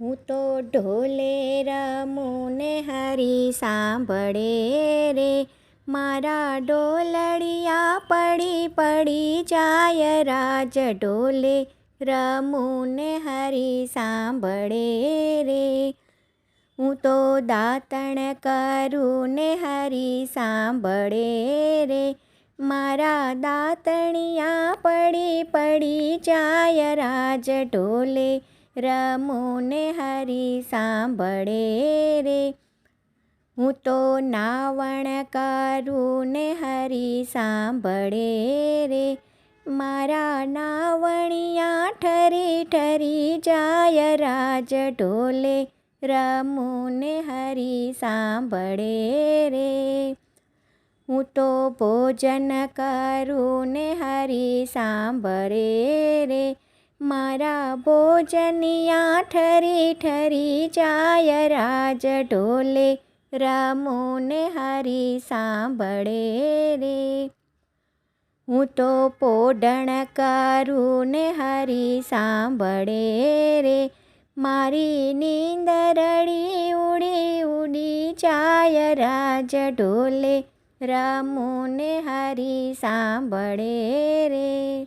હું તો ઢોલે રમું ને હરી સાંભળે રે. મારા ડોલડિયા પડી પડી જાય રાજ ઢોલે રમું ને હરી સાંભળે રે. હું તો દાતણ કરું ને હરી સાંભળે રે. મારા દાતણિયા પડી પડી જાય રાજ ઢોલે રમું ને હરી સાંભળે રે. હું તો નાવણ કરું ને હરી સાંભળે રે. મારા નાવણિયા ઠરી ઠરી જાય રાજ ઢોલે. રમુને હરી સાંભળે રે. હું તો ભોજન કરું ને હરી સાંભળે રે. મારા ભોજનિયા ઠરી ઠરી જાય રાજ ઢોલે, રમુને હરી સાંભળે રે. હું તો પોડણ કરું ને હરી સાંભળે રે. મારી નીંદરડી ઉડી ઉડી જાય રાજ ઢોલે, રમુને હરી સાંભળે રે.